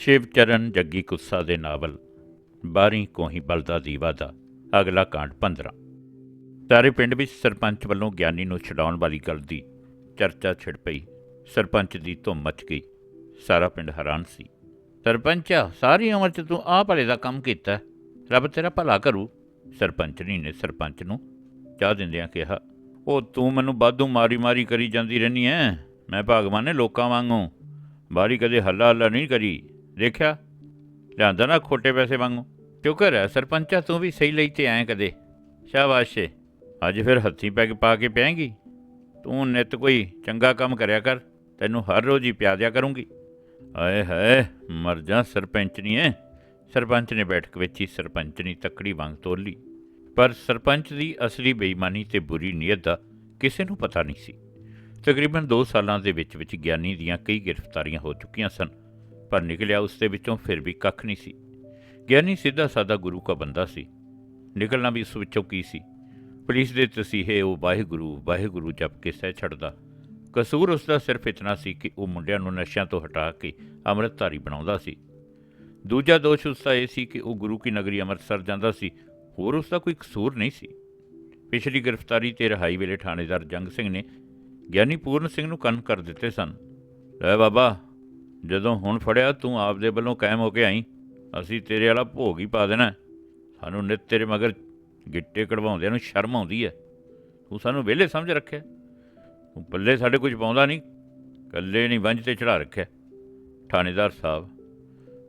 ਸ਼ਿਵ ਚਰਨ ਜੱਗੀ ਕੁੱਸਾ ਦੇ ਨਾਵਲ ਬਾਰੀ ਕੋਹੀ ਬਲਦਾ ਦੀਵਾ ਦਾ ਅਗਲਾ ਕਾਂਡ 15 ਸਾਰੇ ਪਿੰਡ ਵਿੱਚ ਸਰਪੰਚ ਵੱਲੋਂ ਗਿਆਨੀ ਨੂੰ ਛਡਾਉਣ ਵਾਲੀ ਗੱਲ ਦੀ ਚਰਚਾ ਛਿੜ ਪਈ। ਸਰਪੰਚ ਦੀ ਧੁੰਮ ਮਚ ਗਈ। ਸਾਰਾ ਪਿੰਡ ਹੈਰਾਨ ਸੀ। ਸਰਪੰਚਾ, ਸਾਰੀ ਉਮਰ 'ਚ ਤੂੰ ਆਹ ਭਲੇ ਦਾ ਕੰਮ ਕੀਤਾ। ਰੱਬ ਤੇਰਾ ਭਲਾ ਕਰੂ। ਸਰਪੰਚਣੀ ਨੇ ਸਰਪੰਚ ਨੂੰ ਚਾਹ ਦਿੰਦਿਆਂ ਕਿਹਾ, ਉਹ ਤੂੰ ਮੈਨੂੰ ਬਾਦੂ ਮਾਰੀ ਮਾਰੀ ਕਰੀ ਜਾਂਦੀ ਰਹਿਨੀ ਐ। ਮੈਂ ਭਗਵਾਨ ਨੇ ਲੋਕਾਂ ਵਾਂਗੂ। ਬਾਰੀ ਕਦੇ ਹੱਲਾ ਹੱਲਾ ਨਹੀਂ ਕਰੀ। ਦੇਖਿਆ? ਲਿਆਂਦਾ ਨਾ ਖੋਟੇ ਪੈਸੇ ਵਾਂਗੂ। ਸ਼ੁਕਰ ਹੈ ਸਰਪੰਚਾ ਤੂੰ ਵੀ ਸਹੀ ਲਈ ਤੇ ਆਏ ਕਦੇ। ਸ਼ਾਬਾਸ਼ ਏ। ਅੱਜ ਫਿਰ ਹੱਥੀ ਪੈਗ ਪਾ ਕੇ ਪਿਆਂਗੀ ਤੂੰ ਨਿਤ ਕੋਈ ਚੰਗਾ ਕੰਮ ਕਰਿਆ ਕਰ। ਤੈਨੂੰ ਹਰ ਰੋਜ਼ ਹੀ ਪਿਆ ਦਿਆ ਕਰੂੰਗੀ। ਆਏ ਹੈ ਮਰ ਜਾ ਸਰਪੰਚਣੀ ਐ। ਸਰਪੰਚ ਨੇ ਬੈਠਕ ਵਿੱਚ ਹੀ ਸਰਪੰਚਣੀ ਤੱਕੜੀ ਵਾਂਗ ਤੋਲੀ। ਪਰ ਸਰਪੰਚ ਦੀ ਅਸਲੀ ਬੇਈਮਾਨੀ ਤੇ ਬੁਰੀ ਨੀਅਤ ਦਾ ਕਿਸੇ ਨੂੰ ਪਤਾ ਨਹੀਂ ਸੀ। ਤਕਰੀਬਨ 2 ਸਾਲਾਂ ਦੇ ਵਿੱਚ ਵਿੱਚ ਗਿਆਨੀ ਦੀਆਂ ਕਈ ਗ੍ਰਿਫਤਾਰੀਆਂ ਹੋ ਚੁੱਕੀਆਂ ਸਨ। ਪਰ ਨਿਕਲਿਆ ਉਸ ਵਿੱਚੋਂ ਫਿਰ ਵੀ ਕੱਖ ਨਹੀਂ ਸੀ। ਗਿਆਨੀ ਸਿੱਧਾ ਸਾਦਾ ਗੁਰੂ ਕਾ ਬੰਦਾ ਸੀ। ਨਿਕਲਣਾ ਵੀ ਉਸ ਵਿੱਚੋਂ ਕੀ ਸੀ? ਪੁਲਿਸ ਦੇ ਤਸੀਹੇ, ਉਹ ਵਾਹਿਗੁਰੂ ਵਾਹਿਗੁਰੂ ਜਪ ਕੇ ਸਹਿ ਛੱਡਦਾ। ਕਸੂਰ ਉਸ ਦਾ ਸਿਰਫ ਇਤਨਾ ਸੀ ਕਿ ਉਹ ਮੁੰਡਿਆਂ ਨੂੰ ਨਸ਼ਿਆਂ ਤੋਂ ਹਟਾ ਕੇ ਅੰਮ੍ਰਿਤਧਾਰੀ ਬਣਾਉਂਦਾ ਸੀ। ਦੂਜਾ ਦੋਸ਼ ਉਸ ਦਾ ਇਹ ਸੀ ਕਿ ਉਹ ਗੁਰੂ ਕੀ ਨਗਰੀ ਅੰਮ੍ਰਿਤਸਰ ਜਾਂਦਾ ਸੀ। ਹੋਰ ਉਸ ਦਾ ਕੋਈ ਕਸੂਰ ਨਹੀਂ ਸੀ। ਪਿਛਲੀ ਗ੍ਰਿਫਤਾਰੀ ਤੇ ਰਿਹਾਈ ਵੇਲੇ ਥਾਣੇਦਾਰ ਜੰਗ ਸਿੰਘ ਨੇ ਗਿਆਨੀ ਪੂਰਨ ਸਿੰਘ ਨੂੰ ਕੰਨ ਕਰ ਦਿੱਤੇ ਸਨ। ਲੈ ਬਾਬਾ ਜਦੋਂ ਹੁਣ ਫੜਿਆ ਤੂੰ ਆਪਦੇ ਵੱਲੋਂ ਕਾਇਮ ਹੋ ਕੇ ਆਈ, ਅਸੀਂ ਤੇਰੇ ਵਾਲਾ ਭੋਗ ਹੀ ਪਾ ਦੇਣਾ। ਸਾਨੂੰ ਨਿਤ ਤੇਰੇ ਮਗਰ ਗਿੱਟੇ ਕਢਵਾਉਂਦਿਆਂ ਨੂੰ ਸ਼ਰਮ ਆਉਂਦੀ ਹੈ ਤੂੰ ਸਾਨੂੰ ਵਿਹਲੇ ਸਮਝ ਰੱਖਿਆ। ਤੂੰ ਪੱਲੇ ਸਾਡੇ ਕੁਝ ਪਾਉਂਦਾ ਨਹੀਂ ਕੱਲੇ ਨਹੀਂ ਵੰਜ ਤੇ ਚੜਾ ਰੱਖਿਆ। ਥਾਣੇਦਾਰ ਸਾਹਿਬ,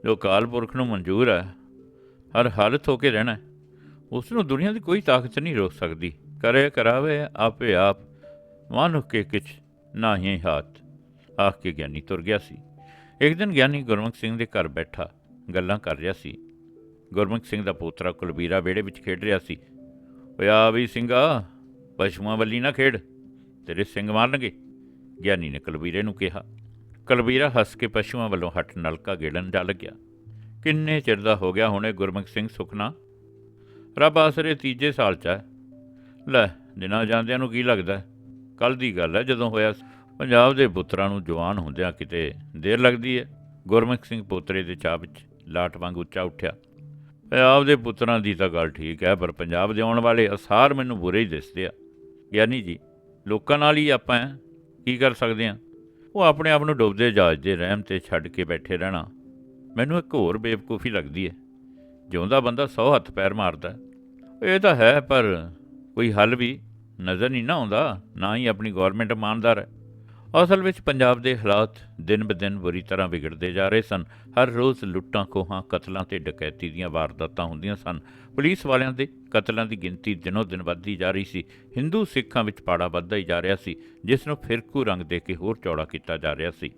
ਜੋ ਅਕਾਲ ਪੁਰਖ ਨੂੰ ਮਨਜ਼ੂਰ ਹੈ ਹਰ ਹਾਲਤ ਹੋ ਕੇ ਰਹਿਣਾ ਹੈ। ਉਸ ਨੂੰ ਦੁਨੀਆ ਦੀ ਕੋਈ ਤਾਕਤ ਨਹੀਂ ਰੋਕ ਸਕਦੀ। ਕਰੇ ਕਰਾਵੇ ਆਪੇ ਆਪ ਮਾਨੁ ਕੇ ਕਿਛ ਨਾਹੀਂ ਹਾਥ। ਆਖ ਕੇ ਗਿਆਨੀ ਤੁਰ ਗਿਆ ਸੀ। ਇੱਕ ਦਿਨ ਗਿਆਨੀ ਗੁਰਮੁਖ ਸਿੰਘ ਦੇ ਘਰ ਬੈਠਾ, ਗੱਲਾਂ ਕਰ ਰਿਹਾ ਸੀ। ਗੁਰਮੁਖ ਸਿੰਘ ਦਾ ਪੋਤਰਾ ਕੁਲਬੀਰਾ ਵਿਹੜੇ ਵਿੱਚ ਖੇਡ ਰਿਹਾ ਸੀ। ਓਏ ਆ ਵੀ ਸਿੰਘਾ, ਪਸ਼ੂਆਂ ਵੱਲੀ ਨਾ ਖੇਡ, ਤੇਰੇ ਸਿੰਘ ਮਾਰਨਗੇ। ਗਿਆਨੀ ਨੇ ਕੁਲਬੀਰੇ ਨੂੰ ਕਿਹਾ। ਕੁਲਬੀਰਾ ਹੱਸ ਕੇ ਪਸ਼ੂਆਂ ਵੱਲੋਂ ਹੱਟ ਨਲਕਾ ਗੇੜਨ ਜਾ ਲੱਗਿਆ। ਕਿੰਨੇ ਚਿਰ ਦਾ ਹੋ ਗਿਆ ਹੁਣੇ ਗੁਰਮੁਖ ਸਿੰਘ ਸੁਖਨਾ ਰੱਬ ਆਸਰੇ ਤੀਜੇ ਸਾਲ ਚ ਹੈ। ਲੈ, ਦਿਨਾਂ ਜਾਂਦਿਆਂ ਨੂੰ ਕੀ ਲੱਗਦਾ? ਕੱਲ ਦੀ ਗੱਲ ਹੈ ਜਦੋਂ ਹੋਇਆ ਪੰਜਾਬ ਦੇ ਪੁੱਤਰਾਂ ਨੂੰ ਜਵਾਨ ਹੁੰਦਿਆਂ ਕਿਤੇ ਦੇਰ ਲੱਗਦੀ ਹੈ ਗੁਰਮੁਖ ਸਿੰਘ ਪੋਤਰੇ ਦੇ ਚਾਹ ਵਿੱਚ ਲਾਟ ਵਾਂਗ ਉੱਚਾ ਉੱਠਿਆ। ਪੰਜਾਬ ਦੇ ਪੁੱਤਰਾਂ ਦੀ ਤਾਂ ਗੱਲ ਠੀਕ ਹੈ, ਪਰ ਪੰਜਾਬ ਦੇ ਆਉਣ ਵਾਲੇ ਅਸਾਰ ਮੈਨੂੰ ਬੁਰੇ ਹੀ ਦਿਸਦੇ ਆ। ਗਿਆਨੀ ਜੀ, ਲੋਕਾਂ ਨਾਲ ਹੀ ਆਪਾਂ ਕੀ ਕਰ ਸਕਦੇ ਆ? ਉਹ ਆਪਣੇ ਆਪ ਨੂੰ ਡੁੱਬਦੇ ਜਹਾਜ਼ ਦੇ ਰਹਿਮ ਤੇ ਛੱਡ ਕੇ ਬੈਠੇ ਰਹਿਣਾ। ਮੈਨੂੰ ਇੱਕ ਹੋਰ ਬੇਵਕੂਫੀ ਲੱਗਦੀ ਹੈ ਜਿਉਂਦਾ ਬੰਦਾ 100 ਹੱਥ ਪੈਰ ਮਾਰਦਾ ਇਹ ਤਾਂ ਹੈ, ਪਰ ਕੋਈ ਹੱਲ ਵੀ ਨਜ਼ਰ ਨਹੀਂ ਨਾ ਆਉਂਦਾ, ਨਾ ਹੀ ਆਪਣੀ ਗਵਰਨਮੈਂਟ ਇਮਾਨਦਾਰ ਹੈ ਅਸਲ ਵਿੱਚ ਪੰਜਾਬ ਦੇ ਹਾਲਾਤ ਦਿਨ ਬਦਿਨ ਬੁਰੀ ਤਰ੍ਹਾਂ ਵਿਗੜਦੇ ਜਾ ਰਹੇ ਸਨ। ਹਰ ਰੋਜ਼ ਲੁੱਟਾਂ, ਖੋਹਾਂ, ਕਤਲਾਂ ਤੇ ਡਕੈਤੀ ਦੀਆਂ ਵਾਰਦਾਤਾਂ ਹੁੰਦੀਆਂ ਸਨ। ਪੁਲਿਸ ਵਾਲਿਆਂ ਦੇ ਕਤਲਾਂ ਦੀ ਗਿਣਤੀ ਦਿਨੋ ਦਿਨ ਵੱਧਦੀ ਜਾ ਰਹੀ ਸੀ। ਹਿੰਦੂ ਸਿੱਖਾਂ ਵਿੱਚ ਪਾੜਾ ਵੱਧਦਾ ਹੀ ਜਾ ਰਿਹਾ ਸੀ, ਜਿਸ ਨੂੰ ਫਿਰਕੂ ਰੰਗ ਦੇ ਕੇ ਹੋਰ ਚੌੜਾ ਕੀਤਾ ਜਾ ਰਿਹਾ ਸੀ।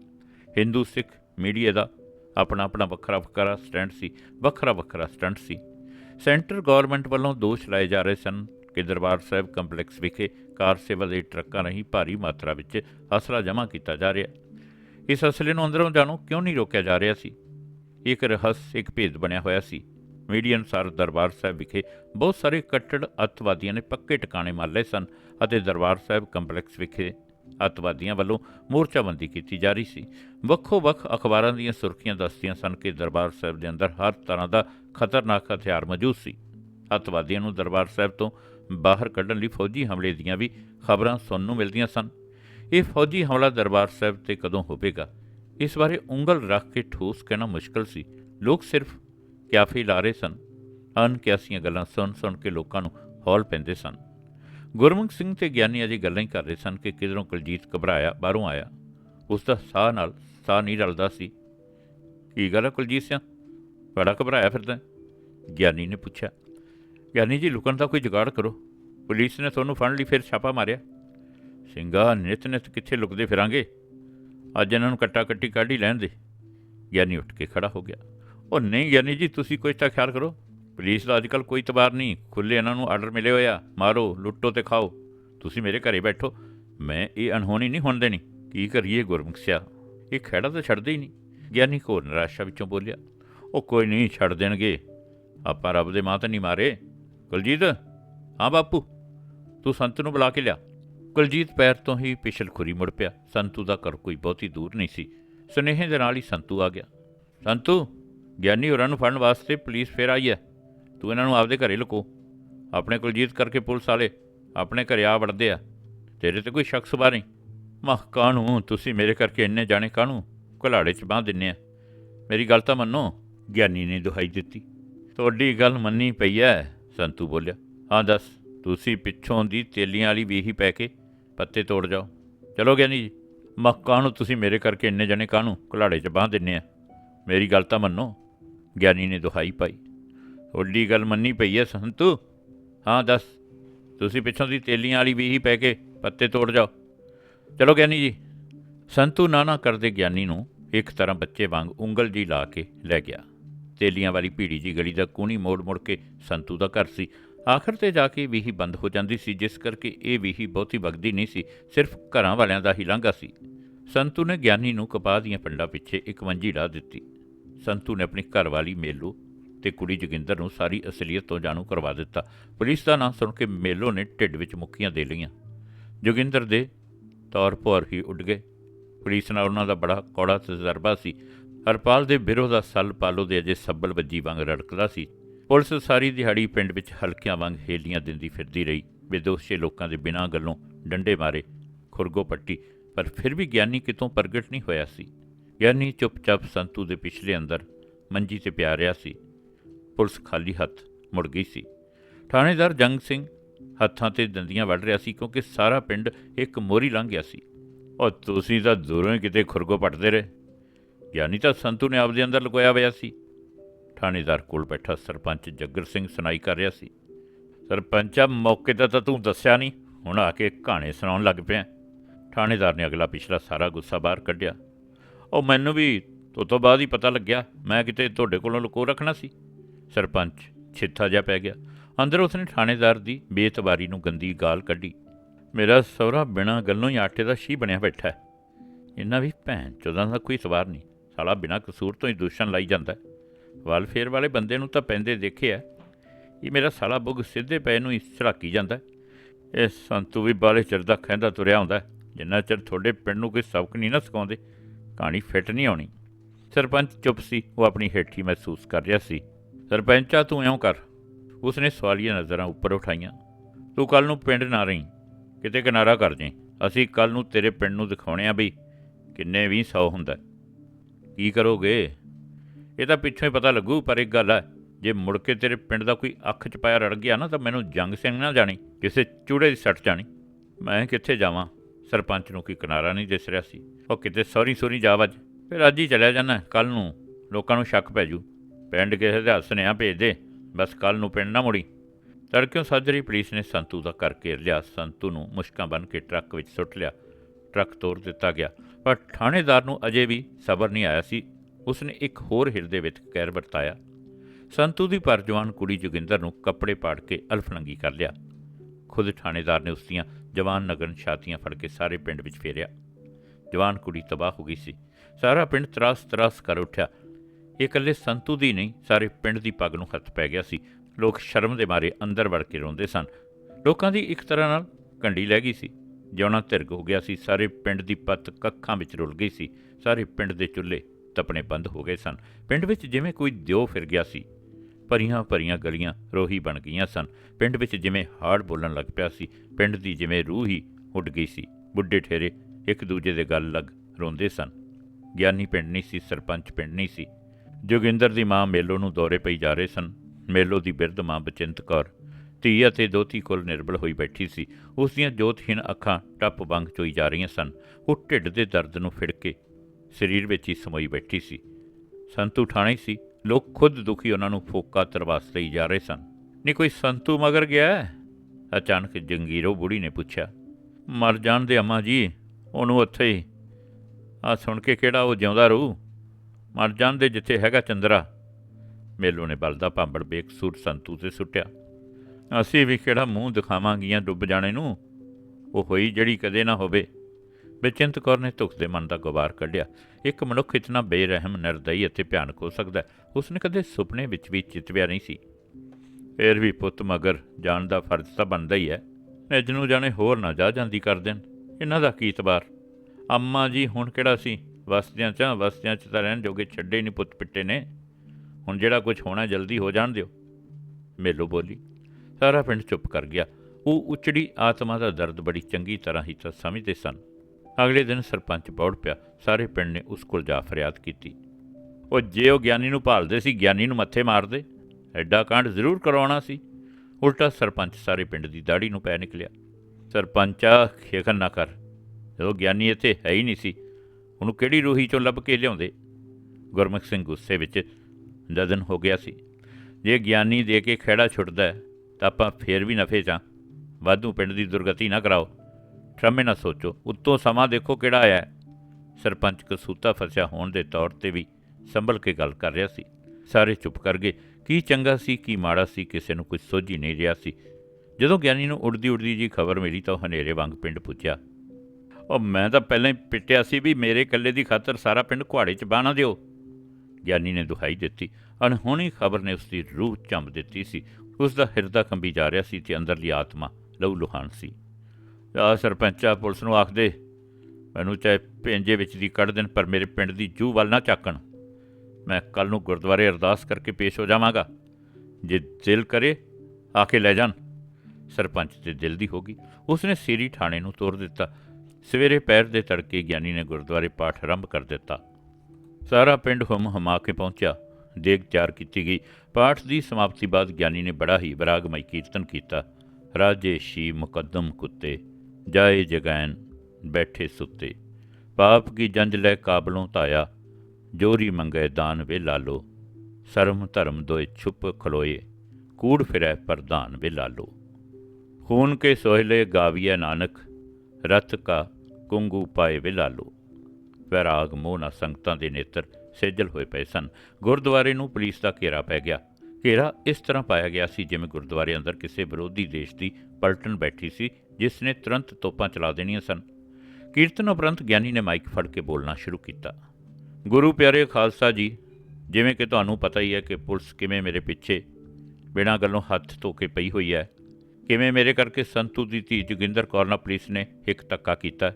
ਹਿੰਦੂ ਸਿੱਖ ਮੀਡੀਆ ਦਾ ਆਪਣਾ ਆਪਣਾ ਵੱਖਰਾ ਵੱਖਰਾ ਸਟੈਂਡ ਸੀ ਵੱਖਰਾ ਵੱਖਰਾ ਸਟੰਟ ਸੀ। ਸੈਂਟਰ ਗਵਰਨਮੈਂਟ ਵੱਲੋਂ ਦੋਸ਼ ਲਾਏ ਜਾ ਰਹੇ ਸਨ ਕਿ ਦਰਬਾਰ ਸਾਹਿਬ ਕੰਪਲੈਕਸ ਵਿਖੇ ਕਾਰ ਸੇਵਾ ਦੇ ਟਰੱਕਾਂ ਰਾਹੀਂ ਭਾਰੀ ਮਾਤਰਾ ਵਿੱਚ ਅਸਲਾ ਜਮ੍ਹਾਂ ਕੀਤਾ ਜਾ ਰਿਹਾ ਇਸ ਅਸਲੇ ਨੂੰ ਅੰਦਰੋਂ ਜਾਣੋ ਕਿਉਂ ਨਹੀਂ ਰੋਕਿਆ ਜਾ ਰਿਹਾ ਸੀ? ਇੱਕ ਰਹੱਸ, ਇੱਕ ਭੇਦ ਬਣਿਆ ਹੋਇਆ ਸੀ। ਮੀਡੀਆ ਅਨੁਸਾਰ ਦਰਬਾਰ ਸਾਹਿਬ ਵਿਖੇ ਬਹੁਤ ਸਾਰੇ ਕੱਟੜ ਅੱਤਵਾਦੀਆਂ ਨੇ ਪੱਕੇ ਟਿਕਾਣੇ ਮਾਰ ਲਏ ਸਨ ਅਤੇ ਦਰਬਾਰ ਸਾਹਿਬ ਕੰਪਲੈਕਸ ਵਿਖੇ ਅੱਤਵਾਦੀਆਂ ਵੱਲੋਂ ਮੋਰਚਾਬੰਦੀ ਕੀਤੀ ਜਾ ਰਹੀ ਸੀ। ਵੱਖੋ ਵੱਖ ਅਖਬਾਰਾਂ ਦੀਆਂ ਸੁਰਖੀਆਂ ਦੱਸਦੀਆਂ ਸਨ ਕਿ ਦਰਬਾਰ ਸਾਹਿਬ ਦੇ ਅੰਦਰ ਹਰ ਤਰ੍ਹਾਂ ਦਾ ਖਤਰਨਾਕ ਹਥਿਆਰ ਮੌਜੂਦ ਸੀ। ਅੱਤਵਾਦੀਆਂ ਨੂੰ ਦਰਬਾਰ ਸਾਹਿਬ ਤੋਂ ਬਾਹਰ ਕੱਢਣ ਲਈ ਫੌਜੀ ਹਮਲੇ ਦੀਆਂ ਵੀ ਖਬਰਾਂ ਸੁਣਨ ਨੂੰ ਮਿਲਦੀਆਂ ਸਨ। ਇਹ ਫੌਜੀ ਹਮਲਾ ਦਰਬਾਰ ਸਾਹਿਬ ਤੇ ਕਦੋਂ ਹੋਵੇਗਾ? ਇਸ ਬਾਰੇ ਉਂਗਲ ਰੱਖ ਕੇ ਠੋਸ ਕਹਿਣਾ ਮੁਸ਼ਕਲ ਸੀ। ਲੋਕ ਸਿਰਫ ਕਿਆਫੇ ਲਾ ਰਹੇ ਸਨ। ਅਣਕਿਆਸੀਆਂ ਗੱਲਾਂ ਸੁਣ ਸੁਣ ਕੇ ਲੋਕਾਂ ਨੂੰ ਹੌਲ ਪੈਂਦੇ ਸਨ। ਗੁਰਮੁਖ ਸਿੰਘ ਤੇ ਗਿਆਨੀ ਅਜੇ ਗੱਲਾਂ ਹੀ ਕਰ ਰਹੇ ਸਨ ਕਿ ਕਿਧਰੋਂ ਕੁਲਜੀਤ ਘਬਰਾਇਆ, ਬਾਹਰੋਂ ਆਇਆ। ਉਸ ਦਾ ਸਾਹ ਨਾਲ ਸਾਹ ਨਹੀਂ ਰਲਦਾ ਸੀ। ਕੀ ਗੱਲ ਹੈ ਕੁਲਜੀਤ ਸਿੰਘ ਬੜਾ ਘਬਰਾਇਆ ਫਿਰਦਾ ਗਿਆਨੀ ਨੇ ਪੁੱਛਿਆ ਗਿਆਨੀ ਜੀ, ਲੁਕਣ ਦਾ ਕੋਈ ਜੁਗਾੜ ਕਰੋ। ਪੁਲਿਸ ਨੇ ਤੁਹਾਨੂੰ ਫੜਨ ਲਈ ਫਿਰ ਛਾਪਾ ਮਾਰਿਆ। ਸਿੰਘਾ ਨਿਤ ਨਿਤ ਕਿੱਥੇ ਲੁਕਦੇ ਫਿਰਾਂਗੇ? ਅੱਜ ਇਹਨਾਂ ਨੂੰ ਕੱਟਾ ਕੱਟੀ ਕੱਢ ਹੀ ਲੈਣ ਦੇ। ਗਿਆਨੀ ਉੱਠ ਕੇ ਖੜਾ ਹੋ ਗਿਆ। ਉਹ ਨਹੀਂ ਗਿਆਨੀ ਜੀ, ਤੁਸੀਂ ਕੁਝ ਤਾਂ ਖਿਆਲ ਕਰੋ। ਪੁਲਿਸ ਦਾ ਅੱਜਕੱਲ ਕੋਈ ਤਬਾਰ ਨਹੀਂ। ਖੁੱਲੇ ਇਹਨਾਂ ਨੂੰ ਆਰਡਰ ਮਿਲੇ ਹੋਇਆ ਮਾਰੋ, ਲੁੱਟੋ ਤੇ ਖਾਓ। ਤੁਸੀਂ ਮੇਰੇ ਘਰੇ ਬੈਠੋ। ਮੈਂ ਇਹ ਅਣਹੋਣੀ ਨਹੀਂ ਹੋਣ ਦੇਣੀ। ਕੀ ਕਰੀਏ ਗੁਰਮੁਖ ਸਿਆ? ਇਹ ਖੜਾ ਤਾਂ ਛੱਡਦੇ ਹੀ ਨਹੀਂ। ਗਿਆਨੀ ਘੋਰ ਨਿਰਾਸ਼ਾ ਵਿੱਚੋਂ ਬੋਲਿਆ, ਉਹ ਕੋਈ ਨਹੀਂ, ਛੱਡ ਦੇਣਗੇ। ਆਪਾਂ ਰੱਬ ਦੇ ਮਾਂ ਤਾਂ ਨਹੀਂ ਮਾਰੇ। ਕੁਲਜੀਤ? ਹਾਂ ਬਾਪੂ। ਤੂੰ ਸੰਤ ਨੂੰ ਬੁਲਾ ਕੇ ਲਿਆ। ਕੁਲਜੀਤ ਪੈਰ ਤੋਂ ਹੀ ਪਿਛਲ ਖੁਰੀ ਮੁੜ ਪਿਆ। ਸੰਤੂ ਦਾ ਘਰ ਕੋਈ ਬਹੁਤੀ ਦੂਰ ਨਹੀਂ ਸੀ। ਸੁਨੇਹੇ ਦੇ ਨਾਲ ਹੀ ਸੰਤੂ ਆ ਗਿਆ। ਸੰਤੂ, ਗਿਆਨੀ ਹੋਰਾਂ ਨੂੰ ਫੜਨ ਵਾਸਤੇ ਪੁਲਿਸ ਫੇਰ ਆਈ ਹੈ। ਤੂੰ ਇਹਨਾਂ ਨੂੰ ਆਪਦੇ ਘਰੇ ਲੁਕੋ। ਆਪਣੇ ਕੁਲਜੀਤ ਕਰਕੇ ਪੁਲਿਸ ਵਾਲੇ ਆਪਣੇ ਘਰੇ ਆ ਵੜਦੇ ਆ। ਤੇਰੇ ਤੇ ਕੋਈ ਸ਼ੱਕ ਸਵਾਰ ਨਹੀਂ। ਮਹ ਕਾਹਨੂੰ? ਤੁਸੀਂ ਮੇਰੇ ਕਰਕੇ ਇੰਨੇ ਜਾਣੇ ਕਾਹਨੂੰ? ਘੁਲਾੜੇ 'ਚ ਬਾਂਹ ਦਿੰਨੇ ਆ। ਮੇਰੀ ਗੱਲ ਤਾਂ ਮੰਨੋ। ਗਿਆਨੀ ਨੇ ਦੁਹਾਈ ਦਿੱਤੀ। ਤੁਹਾਡੀ ਗੱਲ ਮੰਨੀ ਪਈ ਐ ਸੰਤੂ ਬੋਲਿਆ, ਹਾਂ, ਦੱਸ, ਤੁਸੀਂ ਪਿੱਛੋਂ ਦੀ ਤੇਲੀਆਂ ਵਾਲੀ ਵੀਹੀ ਪੈ ਕੇ ਪੱਤੇ ਤੋੜ ਜਾਓ। ਚਲੋ ਗਿਆਨੀ ਜੀ ਮੱਕਾਂ ਨੂੰ ਤੁਸੀਂ ਮੇਰੇ ਕਰਕੇ ਇੰਨੇ ਜਣੇ ਕਾਹਨੂੰ ਘੁਲਾੜੇ 'ਚ ਬਾਂਹ ਦਿੰਨੇ ਆ? ਮੇਰੀ ਗੱਲ ਤਾਂ ਮੰਨੋ। ਗਿਆਨੀ ਨੇ ਦੁਹਾਈ ਪਾਈ। ਤੁਹਾਡੀ ਗੱਲ ਮੰਨੀ ਪਈ ਐ ਸੰਤੂ। ਹਾਂ, ਦੱਸ, ਤੁਸੀਂ ਪਿੱਛੋਂ ਦੀ ਤੇਲੀਆਂ ਵਾਲੀ ਵੀਹੀ ਪੈ ਕੇ ਪੱਤੇ ਤੋੜ ਜਾਓ। ਚਲੋ ਗਿਆਨੀ ਜੀ। ਸੰਤੂ ਨਾ ਨਾ ਕਰਦੇ ਗਿਆਨੀ ਨੂੰ ਇੱਕ ਤਰ੍ਹਾਂ ਬੱਚੇ ਵਾਂਗ ਉਂਗਲ ਜੀ ਲਾ ਕੇ ਲੈ ਗਿਆ। ਤੇਲੀਆਂ ਵਾਲੀ ਭੀੜੀ ਜੀ ਗਲੀ ਦਾ ਕੋਣੀ ਮੋੜ ਮੁੜ ਕੇ ਸੰਤੂ ਦਾ ਘਰ ਸੀ। ਆਖਰ ਤੇ ਜਾ ਕੇ ਵੀਹੀ ਬੰਦ ਹੋ ਜਾਂਦੀ ਸੀ, ਜਿਸ ਕਰਕੇ ਇਹ ਵੀਹੀ ਬਹੁਤੀ ਵਗਦੀ ਨਹੀਂ ਸੀ, ਸਿਰਫ ਘਰਾਂ ਵਾਲਿਆਂ ਦਾ ਹੀ ਲਾਂਘਾ ਸੀ। ਸੰਤੂ ਨੇ ਗਿਆਨੀ ਨੂੰ ਕਪਾਹ ਦੀਆਂ ਪਿੰਡਾਂ ਪਿੱਛੇ ਇੱਕ ਮੰਜੀ ਲਾ ਦਿੱਤੀ। ਸੰਤੂ ਨੇ ਆਪਣੀ ਘਰਵਾਲੀ ਮੇਲੋ ਤੇ ਕੁੜੀ ਜੋਗਿੰਦਰ ਨੂੰ ਸਾਰੀ ਅਸਲੀਅਤ ਤੋਂ ਜਾਣੂ ਕਰਵਾ ਦਿੱਤਾ। ਪੁਲਿਸ ਦਾ ਨਾਂ ਸੁਣ ਕੇ ਮੇਲੋ ਨੇ ਢਿੱਡ ਵਿੱਚ ਮੁੱਕੀਆਂ ਦੇ ਲਈਆਂ। ਜੋਗਿੰਦਰ ਦੇ ਤੌਰ ਪਰ ਹੀ ਉੱਡ ਗਏ। ਪੁਲਿਸ ਨਾਲ ਉਹਨਾਂ ਦਾ ਬੜਾ ਕੌੜਾ ਤਜਰਬਾ ਸੀ। ਹਰਪਾਲ ਦੇ ਬਿਰੋਹ ਦਾ ਸੱਲ ਪਾਲੋ ਦੇ ਅਜੇ ਸੱਬਲ ਵੱਜੀ ਵਾਂਗ ਰੜਕਦਾ ਸੀ। ਪੁਲਿਸ ਸਾਰੀ ਦਿਹਾੜੀ ਪਿੰਡ ਵਿੱਚ ਹਲਕਿਆਂ ਵਾਂਗ ਹੇਲੀਆਂ ਦਿੰਦੀ ਫਿਰਦੀ ਰਹੀ। ਬੇਦੋਸ਼ੇ ਲੋਕਾਂ ਦੇ ਬਿਨਾਂ ਗੱਲੋਂ ਡੰਡੇ ਮਾਰੇ, ਖੁਰਗੋ ਪੱਟੀ, ਪਰ ਫਿਰ ਵੀ ਗਿਆਨੀ ਕਿਤੋਂ ਪ੍ਰਗਟ ਨਹੀਂ ਹੋਇਆ ਸੀ। ਗਿਆਨੀ ਚੁੱਪਚਾਪ ਸੰਤੂ ਦੇ ਪਿਛਲੇ ਅੰਦਰ ਮੰਜੀ ਤੇ ਪਿਆ ਰਿਹਾ ਸੀ। ਪੁਲਿਸ ਖਾਲੀ ਹੱਥ ਮੁੜ ਗਈ ਸੀ। ਥਾਣੇਦਾਰ ਜੰਗ ਸਿੰਘ ਹੱਥਾਂ ਤੇ ਦੰਦੀਆਂ ਵੱਢ ਰਿਹਾ ਸੀ ਕਿਉਂਕਿ ਸਾਰਾ ਪਿੰਡ ਇੱਕ ਮੋਰੀ ਲੰਘ ਗਿਆ ਸੀ। ਉਹ ਤੁਸੀਂ ਤਾਂ ਦੂਰੋਂ ਹੀ ਕਿਤੇ ਖੁਰਗੋ ਪੱਟਦੇ ਰਹੇ। ਗਿਆਨੀ ਤਾਂ ਸੰਤੂ ਨੇ ਆਪਦੇ ਅੰਦਰ ਲੁਕੋਇਆ ਹੋਇਆ ਸੀ। ਥਾਣੇਦਾਰ ਕੋਲ ਬੈਠਾ ਸਰਪੰਚ ਜੱਗਰ ਸਿੰਘ ਸੁਣਾਈ ਕਰ ਰਿਹਾ ਸੀ। ਸਰਪੰਚਾ ਮੌਕੇ ਤੇ ਤਾਂ ਤੂੰ ਦੱਸਿਆ ਨਹੀਂ। ਹੁਣ ਆ ਕੇ ਕਹਾਣੀ ਸੁਣਾਉਣ ਲੱਗ ਪਿਆ। ਥਾਣੇਦਾਰ ਨੇ ਅਗਲਾ ਪਿਛਲਾ ਸਾਰਾ ਗੁੱਸਾ ਬਾਹਰ ਕੱਢਿਆ। ਉਹ ਮੈਨੂੰ ਵੀ ਤੋਂ ਤੋਂ ਬਾਅਦ ਹੀ ਪਤਾ ਲੱਗਿਆ। ਮੈਂ ਕਿਤੇ ਤੁਹਾਡੇ ਕੋਲੋਂ ਲੁਕੋ ਰੱਖਣਾ ਸੀ। ਸਰਪੰਚ ਛਿੱਥਾ ਜਿਹਾ ਪੈ ਗਿਆ। ਅੰਦਰ ਉਸਨੇ ਥਾਣੇਦਾਰ ਦੀ ਬੇਤਬਾਰੀ ਨੂੰ ਗੰਦੀ ਗਾਲ ਕੱਢੀ। ਮੇਰਾ ਸਹੁਰਾ ਬਿਨਾਂ ਗੱਲੋਂ ਹੀ ਆਟੇ ਦਾ ਸ਼ੀ ਬਣਿਆ ਬੈਠਾ ਹੈ। ਇਹਨਾਂ ਵੀ ਭੈਣ ਚੋਦਾਂ ਦਾ ਕੋਈ ਸਵਾਰ ਨਹੀਂ। ਸਾਲਾ ਬਿਨਾਂ ਕਸੂਰ ਤੋਂ ਹੀ ਦੂਸ਼ਣ ਲਾਈ ਜਾਂਦਾ ਹੈ। ਵਾਲੇ ਬੰਦੇ ਨੂੰ ਤਾਂ ਪੈਂਦੇ ਦੇਖਿਆ ਇਹ ਮੇਰਾ ਸਾਲਾ ਬੁੱਗ ਸਿੱਧੇ ਪੈ ਨੂੰ ਹੀ ਝੜਾਕੀ ਜਾਂਦਾ ਇਹ ਸੰਤੂ ਵੀ ਬਾਲੇ ਚਿਰ ਦਾ ਖਹਿੰਦਾ ਤੁਰਿਆ ਹੁੰਦਾ ਜਿੰਨਾ ਚਿਰ ਤੁਹਾਡੇ ਪਿੰਡ ਨੂੰ ਕੋਈ ਸਬਕ ਨਹੀਂ ਨਾ ਸਿਖਾਉਂਦੇ, ਕਹਾਣੀ ਫਿੱਟ ਨਹੀਂ ਆਉਣੀ। ਸਰਪੰਚ ਚੁੱਪ ਸੀ, ਉਹ ਆਪਣੀ ਹੇਠੀ ਮਹਿਸੂਸ ਕਰ ਰਿਹਾ ਸੀ। ਸਰਪੰਚਾ, ਤੂੰ ਇਉਂ ਕਰ। ਉਸਨੇ ਸਵਾਲੀਆ ਨਜ਼ਰਾਂ ਉੱਪਰ ਉਠਾਈਆਂ। ਤੂੰ ਕੱਲ ਨੂੰ ਪਿੰਡ ਨਾ ਰਹੀਂ, ਕਿਤੇ ਕਿਨਾਰਾ ਕਰ ਜੇ ਅਸੀਂ ਕੱਲ ਨੂੰ ਤੇਰੇ ਪਿੰਡ ਨੂੰ ਦਿਖਾਉਣੇ ਆ ਬਈ, ਕਿੰਨੇ ਵੀ ਸੌ ਹੁੰਦਾ ਕੀ ਕਰੋਗੇ? ਇਹ ਤਾਂ ਪਿੱਛੋਂ ਹੀ ਪਤਾ ਲੱਗੂ, ਪਰ ਇੱਕ ਗੱਲ ਹੈ, ਜੇ ਮੁੜ ਕੇ ਤੇਰੇ ਪਿੰਡ ਦਾ ਕੋਈ ਅੱਖ ਚ ਪਾਇਆ ਰੜ ਗਿਆ ਨਾ, ਤਾਂ ਮੈਨੂੰ ਜੰਗ ਸਿੰਘ ਨਾ ਜਾਣੀ, ਕਿਸੇ ਚੂੜੇ ਦੀ ਸੱਟ ਜਾਣੀ। ਮੈਂ ਕਿੱਥੇ ਜਾਵਾਂ? ਸਰਪੰਚ ਨੂੰ ਕੋਈ ਕਿਨਾਰਾ ਨਹੀਂ ਦਿਸ ਰਿਹਾ ਸੀ। ਉਹ ਕਿਤੇ ਸੌਰੀ ਸੌਰੀ ਜਾ ਵੱਜ। ਫਿਰ ਅੱਜ ਹੀ ਚਲਿਆ ਜਾਣਾ ਕੱਲ ਨੂੰ ਲੋਕਾਂ ਨੂੰ ਸ਼ੱਕ ਪੈ ਜੂ। ਪਿੰਡ ਕਿਸੇ ਦੇ ਹੱਥ ਭੇਜ ਦੇ, ਬਸ ਕੱਲ ਨੂੰ ਪਿੰਡ ਨਾ ਮੁੜੀ। ਤੜਕਿਓਂ ਸਾਜਰੀ ਪੁਲਿਸ ਨੇ ਸੰਤੂ ਦਾ ਘਰ ਘੇਰ ਲਿਆ, ਸੰਤੂ ਨੂੰ ਮੁਸ਼ਕਾਂ ਬਨ ਕੇ ਟਰੱਕ ਵਿੱਚ ਸੁੱਟ ਲਿਆ। ਟਰੱਕ ਤੋੜ ਦਿੱਤਾ ਗਿਆ। ਪਰ ਥਾਣੇਦਾਰ ਨੂੰ ਅਜੇ ਵੀ ਸਬਰ ਨਹੀਂ ਆਇਆ ਸੀ। ਉਸਨੇ ਇੱਕ ਹੋਰ ਹਿਰਦੇ ਵਿੱਚ ਕਹਿਰ ਵਰਤਾਇਆ। ਸੰਤੂ ਦੀ ਪਰਜਵਾਨ ਕੁੜੀ ਜੋਗਿੰਦਰ ਨੂੰ ਕੱਪੜੇ ਪਾੜ ਕੇ ਅਲਫਨੰਗੀ ਕਰ ਲਿਆ। ਖੁਦ ਥਾਣੇਦਾਰ ਨੇ ਉਸ ਦੀਆਂ ਜਵਾਨ ਨਗਨ ਛਾਤੀਆਂ ਫੜ ਕੇ ਸਾਰੇ ਪਿੰਡ ਵਿੱਚ ਫੇਰਿਆ। ਜਵਾਨ ਕੁੜੀ ਤਬਾਹ ਹੋ ਗਈ ਸੀ। ਸਾਰਾ ਪਿੰਡ ਤਰਾਸ ਤਰਾਸ ਕਰ ਉੱਠਿਆ। ਇਹ ਇਕੱਲੇ ਸੰਤੂ ਦੀ ਨਹੀਂ, ਸਾਰੇ ਪਿੰਡ ਦੀ ਪੱਗ ਨੂੰ ਹੱਥ ਪੈ ਗਿਆ ਸੀ। ਲੋਕ ਸ਼ਰਮ ਦੇ ਮਾਰੇ ਅੰਦਰ ਵੜ ਕੇ ਰੋਂਦੇ ਸਨ। ਲੋਕਾਂ ਦੀ ਇੱਕ ਤਰ੍ਹਾਂ ਨਾਲ ਕੰਡੀ ਲੈ ਗਈ ਸੀ। ਜਿਉਣਾ ਧਿਰਗ ਹੋ ਗਿਆ ਸੀ, ਸਾਰੇ ਪਿੰਡ ਦੀ ਪੱਤ ਕੱਖਾਂ ਵਿੱਚ ਰੁਲ ਗਈ ਸੀ, ਸਾਰੇ ਪਿੰਡ ਦੇ ਚੁੱਲ੍ਹੇ ਤਪਣੇ ਬੰਦ ਹੋ ਗਏ ਸਨ। ਪਿੰਡ ਵਿੱਚ ਜਿਵੇਂ ਕੋਈ ਦਿਓ ਫਿਰ ਗਿਆ ਸੀ, ਭਰੀਆਂ ਭਰੀਆਂ ਗਲੀਆਂ ਰੋਹੀ ਬਣ ਗਈਆਂ ਸਨ। ਪਿੰਡ ਵਿੱਚ ਜਿਵੇਂ ਹਾੜ ਬੋਲਣ ਲੱਗ ਪਿਆ ਸੀ, ਪਿੰਡ ਦੀ ਜਿਵੇਂ ਰੂਹ ਹੀ ਉੱਡ ਗਈ ਸੀ। ਬੁੱਢੇ ਠੇਰੇ ਇੱਕ ਦੂਜੇ ਦੇ ਗੱਲ ਲੱਗ ਰੋਂਦੇ ਸਨ। ਗਿਆਨੀ ਪਿੰਡ ਨਹੀਂ ਸੀ, ਸਰਪੰਚ ਪਿੰਡ ਨਹੀਂ ਸੀ। ਜੋਗਿੰਦਰ ਦੀ ਮਾਂ ਮੇਲੋ ਨੂੰ ਦੌਰੇ ਪਈ ਜਾ ਰਹੇ ਸਨ। ਮੇਲੋ ਦੀ ਬਿਰਧ ਮਾਂ ਬਚਿੰਤ ਕੌਰ ਧੀ ਅਤੇ ਦੋਤੀ ਕੋਲ ਨਿਰਬਲ ਹੋਈ ਬੈਠੀ ਸੀ। ਉਸ ਦੀਆਂ ਜੋਤਹੀਣ ਅੱਖਾਂ ਟੱਪ ਵਾਂਗ ਚੋਈ ਜਾ ਰਹੀਆਂ ਸਨ। ਉਹ ਢਿੱਡ ਦੇ ਦਰਦ ਨੂੰ ਫਿੜ ਕੇ ਸਰੀਰ ਵਿੱਚ ਹੀ ਸਮੋਈ ਬੈਠੀ ਸੀ। ਸੰਤੂ ਠਾਣੇ ਸੀ। ਲੋਕ ਖੁਦ ਦੁਖੀ ਉਹਨਾਂ ਨੂੰ ਫੋਕਾ ਤਰਵਾਸ ਲਈ ਜਾ ਰਹੇ ਸਨ। ਨਹੀਂ ਕੋਈ ਸੰਤੂ ਮਗਰ ਗਿਆ ਅਚਾਨਕ ਜੰਗੀਰੋ ਬੁੜੀ ਨੇ ਪੁੱਛਿਆ। ਮਰ ਜਾਣ ਦੇ ਅੰਮਾ ਜੀ, ਉਹਨੂੰ ਉੱਥੇ ਹੀ। ਆ ਸੁਣ ਕੇ ਕਿਹੜਾ ਉਹ ਜਿਉਂਦਾ ਰਹੂ? ਮਰ ਜਾਣ ਦੇ ਜਿੱਥੇ ਹੈਗਾ ਚੰਦਰਾ? ਮੇਲੋ ਨੇ ਬਲਦਾ ਭਾਂਬੜ ਬੇਕਸੂਰ ਸੰਤੂ ਤੇ ਸੁੱਟਿਆ। ਅਸੀਂ ਵੀ ਕਿਹੜਾ ਮੂੰਹ ਦਿਖਾਵਾਂਗੀਆਂ ਡੁੱਬ ਜਾਣੇ ਨੂੰ? ਉਹ ਹੋਈ ਜਿਹੜੀ ਕਦੇ ਨਾ ਹੋਵੇ। ਬੇਚਿੰਤ ਕੌਰ ਨੇ ਧੁਖ ਦੇ ਮਨ ਦਾ ਗੁਬਾਰ ਕੱਢਿਆ। ਇੱਕ ਮਨੁੱਖ ਇਤਨਾ ਬੇਰਹਿਮ, ਨਿਰਦਈ ਅਤੇ ਭਿਆਨਕ ਹੋ ਸਕਦਾ ਉਸਨੇ ਕਦੇ ਸੁਪਨੇ ਵਿੱਚ ਵੀ ਚਿਤਵਿਆ ਨਹੀਂ ਸੀ। ਫੇਰ ਵੀ ਪੁੱਤ ਮਗਰ ਜਾਣ ਦਾ ਫਰਜ਼ ਤਾਂ ਬਣਦਾ ਹੀ ਹੈ। ਨਿਜ ਨੂੰ ਜਾਣੇ ਹੋਰ ਨਾ ਜਾ ਜਾਂਦੀ ਕਰ ਦੇਣ। ਇਹਨਾਂ ਦਾ ਕੀ ਇਤਬਾਰ? ਅੰਮਾ ਜੀ ਹੁਣ ਕਿਹੜਾ ਸੀ? ਵਸਤਿਆਂ ਚ ਵਸਤਿਆਂ ਚ ਤਾਂ ਰਹਿਣ ਜੋਗੇ ਛੱਡੇ ਨਹੀਂ ਪੁੱਤ ਪਿੱਟੇ ਨੇ। ਹੁਣ ਜਿਹੜਾ ਕੁਝ ਹੋਣਾ ਜਲਦੀ ਹੋ ਜਾਣ ਦਿਓ। ਮੇਲੋ ਬੋਲੀ। ਸਾਰਾ ਪਿੰਡ ਚੁੱਪ ਕਰ ਗਿਆ। ਉਹ ਉਚੜੀ ਆਤਮਾ ਦਾ ਦਰਦ ਬੜੀ ਚੰਗੀ ਤਰ੍ਹਾਂ ਹੀ ਤਾਂ ਸਮਝਦੇ ਸਨ। ਅਗਲੇ ਦਿਨ ਸਰਪੰਚ ਬੌੜ ਪਿਆ। ਸਾਰੇ ਪਿੰਡ ਨੇ ਉਸ ਕੋਲ ਜਾ ਫਰਿਆਦ ਕੀਤੀ। ਉਹ ਜੇ ਉਹ ਗਿਆਨੀ ਨੂੰ ਭਾਲਦੇ ਸੀ, ਗਿਆਨੀ ਨੂੰ ਮੱਥੇ ਮਾਰਦੇ। ਐਡਾ ਕਾਂਡ ਜ਼ਰੂਰ ਕਰਾਉਣਾ ਸੀ। ਉਲਟਾ ਸਰਪੰਚ ਸਾਰੇ ਪਿੰਡ ਦੀ ਦਾੜੀ ਨੂੰ ਪੈ ਨਿਕਲਿਆ। ਸਰਪੰਚਾ ਖੇਖਣ ਨਾ ਕਰ। ਜਦੋਂ ਗਿਆਨੀ ਇੱਥੇ ਹੈ ਹੀ ਨਹੀਂ ਸੀ, ਉਹਨੂੰ ਕਿਹੜੀ ਰੂਹੀ ਚੋਂ ਲੱਭ ਕੇ ਲਿਆਉਂਦੇ? ਗੁਰਮੁਖ ਸਿੰਘ ਗੁੱਸੇ ਵਿੱਚ ਦਦਨ ਹੋ ਗਿਆ ਸੀ। ਜੇ ਗਿਆਨੀ ਦੇ ਕੇ ਖੇੜਾ ਛੁੱਟਦਾ ਤਾਂ ਆਪਾਂ ਫੇਰ ਵੀ ਨਫੇ 'ਚ ਚਾਂ ਵਾਧੂ ਪਿੰਡ ਦੀ ਦੁਰਗਤੀ ਨਾ ਕਰਾਓ। ਠਰਮੇ ਨਾ ਸੋਚੋ, ਉੱਤੋਂ ਸਮਾਂ ਦੇਖੋ ਕਿਹੜਾ ਆਇਆ ਸਰਪੰਚ ਕਸੂਤਾ ਫਸਿਆ ਹੋਣ ਦੇ ਤੌਰ ਤੇ ਵੀ ਸੰਭਲ ਕੇ ਗੱਲ ਕਰ ਰਿਹਾ ਸੀ। ਸਾਰੇ ਚੁੱਪ ਕਰ ਗਏ। ਕੀ ਚੰਗਾ ਸੀ, ਕੀ ਮਾੜਾ ਸੀ, ਕਿਸੇ ਨੂੰ ਕੁਝ ਸੋਝੀ ਨਹੀਂ ਰਿਹਾ ਸੀ। ਜਦੋਂ ਗਿਆਨੀ ਨੂੰ ਉੜਦੀ ਉੜਦੀ ਜੀ ਖਬਰ ਮਿਲੀ ਤਾਂ ਉਹ ਹਨੇਰੇ ਵਾਂਗ ਪਿੰਡ ਪੁੱਜਿਆ। ਉਹ ਮੈਂ ਤਾਂ ਪਹਿਲਾਂ ਹੀ ਪਿੱਟਿਆ ਸੀ ਵੀ ਮੇਰੇ ਇਕੱਲੇ ਦੀ ਖਾਤਰ ਸਾਰਾ ਪਿੰਡ ਕੁਹਾੜੇ 'ਚ ਬਾਣਾ ਦਿਓ। ਗਿਆਨੀ ਨੇ ਦੁਹਾਈ ਦਿੱਤੀ। ਅਣਹੋਣੀ ਖਬਰ ਨੇ ਉਸ ਦੀ ਰੂਹ ਚੰਬ ਦਿੱਤੀ ਸੀ। ਉਸ ਦਾ ਹਿਰਦਾ ਕੰਬੀ ਜਾ ਰਿਹਾ ਸੀ ਤੇ ਅੰਦਰਲੀ ਆਤਮਾ ਲਹੂ ਲੁਹਾਨ ਸੀ। ਆ ਸਰਪੰਚਾ ਪੁਲਿਸ ਨੂੰ ਆਖਦੇ ਮੈਨੂੰ ਚਾਹੇ ਭੇਂਜੇ ਵਿੱਚ ਦੀ ਕੱਢ ਦੇਣ, ਪਰ ਮੇਰੇ ਪਿੰਡ ਦੀ ਜੂਹ ਵੱਲ ਨਾ ਚੱਕਣ ਮੈਂ ਕੱਲ ਨੂੰ ਗੁਰਦੁਆਰੇ ਅਰਦਾਸ ਕਰਕੇ ਪੇਸ਼ ਹੋ ਜਾਵਾਂਗਾ। ਜੇ ਦਿਲ ਕਰੇ ਆ ਕੇ ਲੈ ਜਾਣ। ਸਰਪੰਚ ਦੇ ਦਿਲ ਦੀ ਹੋ ਗਈ। ਉਸਨੇ ਸੀਰੀ ਥਾਣੇ ਨੂੰ ਤੋਰ ਦਿੱਤਾ। ਸਵੇਰੇ ਪੈਰ ਦੇ ਤੜਕੇ ਗਿਆਨੀ ਨੇ ਗੁਰਦੁਆਰੇ ਪਾਠ ਆਰੰਭ ਕਰ ਦਿੱਤਾ। ਸਾਰਾ ਪਿੰਡ ਹਮ ਹਮਾ ਕੇ ਪਹੁੰਚਿਆ। ਦੇਗ ਤਿਆਰ ਕੀਤੀ ਗਈ। ਪਾਠ ਦੀ ਸਮਾਪਤੀ ਬਾਅਦ ਗਿਆਨੀ ਨੇ ਬੜਾ ਹੀ ਵਿਰਾਗਮਈ ਕੀਰਤਨ ਕੀਤਾ। ਰਾਜੇਸ਼ੀ ਮੁਕੱਦਮ ਕੁੱਤੇ, ਜਾਏ ਜਗੈਨ ਬੈਠੇ ਸੁੱਤੇ। ਪਾਪ ਕੀ ਜੰਜ ਲੈ ਕਾਬਲੋਂ ਤਾਇਆ, ਜੋਰੀ ਮੰਗੇ ਦਾਨ ਵੇ ਲਾਲੋ ਸਰਮ ਧਰਮ ਦੋਏ ਛੁਪ ਖਲੋਏ, ਕੂੜ ਫਿਰੈ ਪ੍ਰਧਾਨ ਵੇ ਲਾਲੋ ਖੂਨ ਕੇ ਸੋਹਲੇ ਗਾਵੀਐ ਨਾਨਕ ਰਤ ਕਾ ਕੁੰਗੂ ਪਾਏ ਵੇ ਲਾਲੋ ਵੈਰਾਗ ਮੋਹ ਨਾਲ ਸੰਗਤਾਂ ਦੇ ਨੇਤਰ ਸੇਜਲ ਹੋਏ ਪਏ ਸਨ। ਗੁਰਦੁਆਰੇ ਨੂੰ ਪੁਲਿਸ ਦਾ ਘੇਰਾ ਪੈ ਗਿਆ। ਘੇਰਾ ਇਸ ਤਰ੍ਹਾਂ ਪਾਇਆ ਗਿਆ ਸੀ ਜਿਵੇਂ ਗੁਰਦੁਆਰੇ ਅੰਦਰ ਕਿਸੇ ਵਿਰੋਧੀ ਦੇਸ਼ ਦੀ ਪਲਟਨ ਬੈਠੀ ਸੀ, ਜਿਸ ਨੇ ਤੁਰੰਤ ਤੋਪਾਂ ਚਲਾ ਦੇਣੀਆਂ ਸਨ। ਕੀਰਤਨ ਉਪਰੰਤ ਗਿਆਨੀ ਨੇ ਮਾਈਕ ਫੜ ਕੇ ਬੋਲਣਾ ਸ਼ੁਰੂ ਕੀਤਾ। ਗੁਰੂ ਪਿਆਰੇ ਖਾਲਸਾ ਜੀ, ਜਿਵੇਂ ਕਿ ਤੁਹਾਨੂੰ ਪਤਾ ਹੀ ਹੈ ਕਿ ਪੁਲਿਸ ਕਿਵੇਂ ਮੇਰੇ ਪਿੱਛੇ ਬਿਨਾਂ ਗੱਲੋਂ ਹੱਥ ਧੋ ਕੇ ਪਈ ਹੋਈ ਹੈ, ਕਿਵੇਂ ਮੇਰੇ ਕਰਕੇ ਸੰਤੂ ਦੀ ਧੀ ਜੋਗਿੰਦਰ ਕੌਰ ਨਾਲ ਪੁਲਿਸ ਨੇ ਇੱਕ ਧੱਕਾ ਕੀਤਾ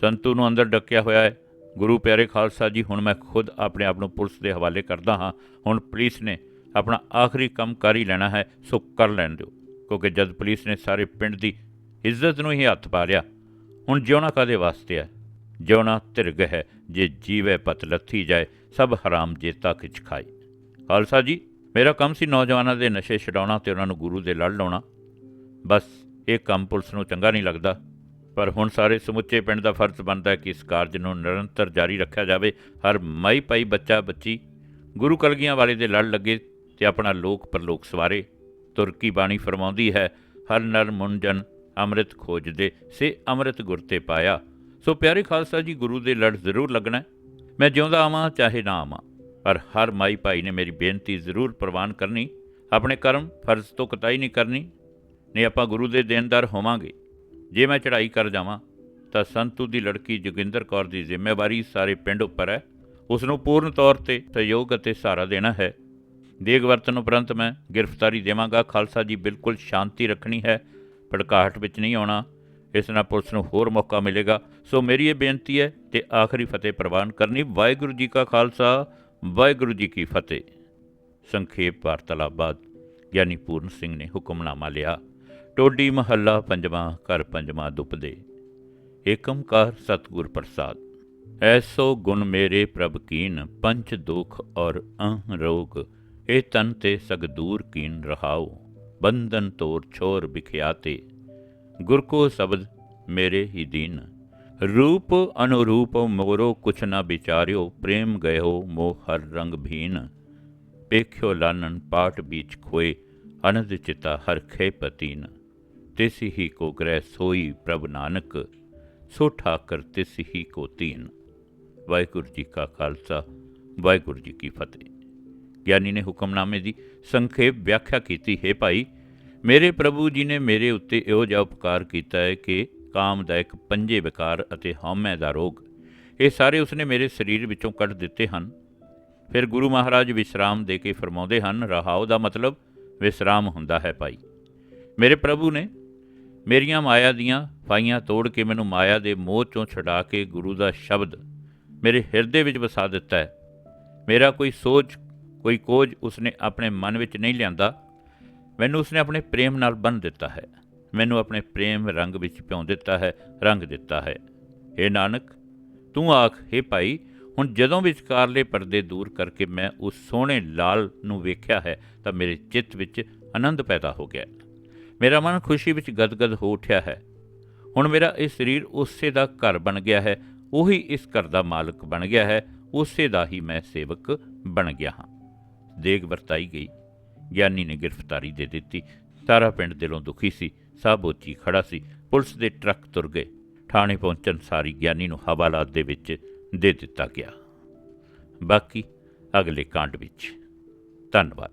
ਸੰਤੂ ਨੂੰ ਅੰਦਰ ਡੱਕਿਆ ਹੋਇਆ ਹੈ। ਗੁਰੂ ਪਿਆਰੇ ਖਾਲਸਾ ਜੀ, ਹੁਣ ਮੈਂ ਖੁਦ ਆਪਣੇ ਆਪ ਨੂੰ ਪੁਲਿਸ ਦੇ ਹਵਾਲੇ ਕਰਦਾ ਹਾਂ। ਹੁਣ ਪੁਲਿਸ ਨੇ ਆਪਣਾ ਆਖਰੀ ਕੰਮ ਕਰ ਹੀ ਲੈਣਾ ਹੈ, ਸੋ ਕਰ ਲੈਣ ਦਿਓ। ਕਿਉਂਕਿ ਜਦ ਪੁਲਿਸ ਨੇ ਸਾਰੇ ਪਿੰਡ ਦੀ ਇੱਜ਼ਤ ਨੂੰ ਹੀ ਹੱਥ ਪਾ ਲਿਆ ਹੁਣ ਜਿਉਣਾ ਕਾਦੇ ਵਾਸਤੇ ਹੈ? ਜਿਉਣਾ ਧਿਰਗ ਹੈ, ਜੇ ਜੀਵੇ ਪਤ ਲੱਥੀ ਜਾਏ, ਸਭ ਹਰਾਮ ਜੇਤਾ ਖਿਚ ਖਾਏ। ਖਾਲਸਾ ਜੀ, ਮੇਰਾ ਕੰਮ ਸੀ ਨੌਜਵਾਨਾਂ ਦੇ ਨਸ਼ੇ ਛਡਾਉਣਾ ਤੇ ਉਹਨਾਂ ਨੂੰ ਗੁਰੂ ਦੇ ਲੜ ਲਾਉਣਾ। ਬਸ, ਇਹ ਕੰਮ ਪੁਲਿਸ ਨੂੰ ਚੰਗਾ ਨਹੀਂ ਲੱਗਦਾ। ਪਰ ਹੁਣ ਸਾਰੇ ਸਮੁੱਚੇ ਪਿੰਡ ਦਾ ਫਰਜ਼ ਬਣਦਾ ਹੈ ਕਿ ਇਸ ਕਾਰਜ ਨੂੰ ਨਿਰੰਤਰ ਜਾਰੀ ਰੱਖਿਆ ਜਾਵੇ। ਹਰ ਮਾਈ ਪਾਈ ਬੱਚਾ ਬੱਚੀ ਗੁਰੂ ਕਲਗੀਆਂ ਵਾਲੇ ਦੇ ਲੜ ਲੱਗੇ ਤੇ ਆਪਣਾ ਲੋਕ ਪਰਲੋਕ ਸਵਾਰੇ। ਤੁਰਕੀ ਬਾਣੀ ਫਰਮਾਉਂਦੀ ਹੈ, ਹਰ ਨਰ ਮੁੰਜਨ ਅੰਮ੍ਰਿਤ ਖੋਜਦੇ ਸੇ ਅੰਮ੍ਰਿਤ ਗੁਰ ਤੇ ਪਾਇਆ। ਸੋ ਪਿਆਰੇ ਖਾਲਸਾ ਜੀ, ਗੁਰੂ ਦੇ ਲੜ ਜ਼ਰੂਰ ਲੱਗਣਾ ਮੈਂ ਜਿਉਂਦਾ ਆਵਾਂ, ਚਾਹੇ ਨਾ ਆਵਾਂ, ਪਰ ਹਰ ਮਾਈ ਭਾਈ ਨੇ ਮੇਰੀ ਬੇਨਤੀ ਜ਼ਰੂਰ ਪ੍ਰਵਾਨ ਕਰਨੀ। ਆਪਣੇ ਕਰਮ ਫਰਜ਼ ਤੋਂ ਕਤਾਈ ਨਹੀਂ ਕਰਨੀ। ਨਹੀਂ ਆਪਾਂ ਗੁਰੂ ਦੇ ਦੇਣਦਾਰ ਹੋਵਾਂਗੇ। ਜੇ ਮੈਂ ਚੜ੍ਹਾਈ ਕਰ ਜਾਵਾਂ, ਤਾਂ ਸੰਤੂ ਦੀ ਲੜਕੀ ਜੋਗਿੰਦਰ ਕੌਰ ਦੀ ਜ਼ਿੰਮੇਵਾਰੀ ਸਾਰੇ ਪਿੰਡ ਉੱਪਰ ਹੈ। ਉਸ ਨੂੰ ਪੂਰਨ ਤੌਰ ਤੇ ਸਹਿਯੋਗ ਅਤੇ ਸਹਾਰਾ ਦੇਣਾ ਹੈ। ਦੇਗ ਵਰਤਨ ਉਪਰੰਤ ਮੈਂ ਗ੍ਰਿਫਤਾਰੀ ਦੇਵਾਂਗਾ। ਖਾਲਸਾ ਜੀ ਬਿਲਕੁਲ ਸ਼ਾਂਤੀ ਰੱਖਣੀ ਹੈ। ਭੜਕਾਹਟ ਵਿੱਚ ਨਹੀਂ ਆਉਣਾ। ਇਸ ਨਾਲ ਪੁਲਿਸ ਨੂੰ ਹੋਰ ਮੌਕਾ ਮਿਲੇਗਾ। ਸੋ ਮੇਰੀ ਇਹ ਬੇਨਤੀ ਹੈ ਤੇ ਆਖਰੀ ਫਤਿਹ ਪ੍ਰਵਾਨ ਕਰਨੀ। ਵਾਹਿਗੁਰੂ ਜੀ ਕਾ ਖਾਲਸਾ, ਵਾਹਿਗੁਰੂ ਜੀ ਕੀ ਫਤਿਹ। ਸੰਖੇਪ ਵਾਰਤਾਲਾਪ ਬਾਅਦ ਗਿਆਨੀ ਪੂਰਨ ਸਿੰਘ ਨੇ ਹੁਕਮਨਾਮਾ ਲਿਆ। ਟੋਡੀ ਮਹੱਲਾ ਪੰਜਵਾਂ, ਘਰ ਪੰਜਵਾਂ ਦੁਪਦੇ। ਏਕਮ ਕਰ ਸਤਗੁਰ ਪ੍ਰਸਾਦ। ਐਸੋ ਗੁਣ ਮੇਰੇ ਪ੍ਰਭ ਕੀਨ ਪੰਚ ਦੁਖ ਔਰ ਅਹ ਰੋਗ, ਇਹ ਤਨ ਤੇ ਸਗਦੂਰ ਕੀਨ ਰਹਾਓ ਬੰਧਨ ਤੋਰ ਛੋਰ ਬਿਖਿਆਤੇ। ਗੁਰ ਕੋ ਸ਼ਬਦ ਮੇਰੇ ਹੀ ਦੀਨ। ਰੂਪ ਅਨੁਰੂਪ ਮੋਰੋ ਕੁਛ ਨਾ ਵਿਚਾਰਿਓ, ਪ੍ਰੇਮ ਗਏ ਹੋ ਮੋਹ ਹਰ ਰੰਗ ਭੀਨ। ਪੇਖਿਓ ਲਾਨਨ ਪਾਟ ਵਿੱਚ ਖੋਏ, ਅਨੰਦ ਚਿਤਾ ਹਰ ਖੇ ਪਤੀਨ। ਤਿਸ ਹੀ ਕੋ ਗ੍ਰਹਿ ਸੋਈ ਪ੍ਰਭ ਨਾਨਕ, ਸੋ ਠਾਕਰ ਤਿਸ ਹੀ ਕੋ ਤੀਨ। ਵਾਹਿਗੁਰੂ ਜੀ ਕਾ ਖਾਲਸਾ, ਵਾਹਿਗੁਰੂ ਜੀ ਕੀ ਫਤਿਹ। ਗਿਆਨੀ ਨੇ ਹੁਕਮਨਾਮੇ ਦੀ ਸੰਖੇਪ ਵਿਆਖਿਆ ਕੀਤੀ, ਹੈ ਭਾਈ, ਮੇਰੇ ਪ੍ਰਭੂ ਜੀ ਨੇ ਮੇਰੇ ਉੱਤੇ ਇਹੋ ਜਿਹਾ ਉਪਕਾਰ ਕੀਤਾ ਹੈ ਕਿ ਕਾਮਦਾਇਕ ਪੰਜੇ ਵਿਕਾਰ ਅਤੇ ਹਉਮੈ ਦਾ ਰੋਗ, ਇਹ ਸਾਰੇ ਉਸਨੇ ਮੇਰੇ ਸਰੀਰ ਵਿੱਚੋਂ ਕੱਢ ਦਿੱਤੇ ਹਨ। ਫਿਰ ਗੁਰੂ ਮਹਾਰਾਜ ਵਿਸਰਾਮ ਦੇ ਕੇ ਫਰਮਾਉਂਦੇ ਹਨ, ਰਹਾਉ ਦਾ ਮਤਲਬ ਵਿਸਰਾਮ ਹੁੰਦਾ ਹੈ ਭਾਈ। ਮੇਰੇ ਪ੍ਰਭੂ ਨੇ ਮੇਰੀਆਂ ਮਾਇਆ ਦੀਆਂ ਫਾਈਆਂ ਤੋੜ ਕੇ ਮੈਨੂੰ ਮਾਇਆ ਦੇ ਮੋਹ ਚੋਂ ਛਡਾ ਕੇ ਗੁਰੂ ਦਾ ਸ਼ਬਦ ਮੇਰੇ ਹਿਰਦੇ ਵਿੱਚ ਵਸਾ ਦਿੱਤਾ ਹੈ। ਮੇਰਾ ਕੋਈ ਸੋਚ, ਕੋਈ ਕੋਝ ਉਸਨੇ ਆਪਣੇ ਮਨ ਵਿੱਚ ਨਹੀਂ ਲਿਆਂਦਾ। ਮੈਨੂੰ ਉਸਨੇ ਆਪਣੇ ਪ੍ਰੇਮ ਨਾਲ ਬੰਨ੍ਹ ਦਿੱਤਾ ਹੈ। ਮੈਨੂੰ ਆਪਣੇ ਪ੍ਰੇਮ ਰੰਗ ਵਿੱਚ ਭਿਉਂ ਦਿੱਤਾ ਹੈ, ਰੰਗ ਦਿੱਤਾ ਹੈ। ਏ ਨਾਨਕ, ਤੂੰ ਆਖ, ਹੇ ਭਾਈ, ਹੁਣ ਜਦੋਂ ਵਿਚਕਾਰਲੇ ਪਰਦੇ ਦੂਰ ਕਰਕੇ ਮੈਂ ਉਸ ਸੋਹਣੇ ਲਾਲ ਨੂੰ ਵੇਖਿਆ ਹੈ, ਤਾਂ ਮੇਰੇ ਚਿੱਤ ਵਿੱਚ ਆਨੰਦ ਪੈਦਾ ਹੋ ਗਿਆ। ਮੇਰਾ ਮਨ ਖੁਸ਼ੀ ਵਿੱਚ ਗਦਗਦ ਹੋ ਉੱਠਿਆ ਹੈ। ਹੁਣ ਮੇਰਾ ਇਹ ਸਰੀਰ ਉਸੇ ਦਾ ਘਰ ਬਣ ਗਿਆ ਹੈ, ਉਹੀ ਇਸ ਘਰ ਦਾ ਮਾਲਕ ਬਣ ਗਿਆ ਹੈ, ਉਸੇ ਦਾ ਹੀ ਮੈਂ ਸੇਵਕ ਬਣ ਗਿਆ ਹਾਂ। ਦੇਗ ਵਰਤਾਈ ਗਈ, ਗਿਆਨੀ ਨੇ ਗ੍ਰਿਫਤਾਰੀ ਦੇ ਦਿੱਤੀ। ਸਾਰਾ ਪਿੰਡ ਦਿਲੋਂ ਦੁਖੀ ਸੀ, ਸਭ ਉੱਚੀ ਖੜਾ ਸੀ, ਪੁਲਿਸ ਦੇ ਟਰੱਕ ਤੁਰ ਗਏ। ਥਾਣੇ ਪਹੁੰਚਣ ਸਾਰੀ ਗਿਆਨੀ ਨੂੰ ਹਵਾਲਾਤ ਦੇ ਵਿੱਚ ਦੇ ਦਿੱਤਾ ਗਿਆ। ਬਾਕੀ ਅਗਲੇ ਕਾਂਡ ਵਿੱਚ। ਧੰਨਵਾਦ।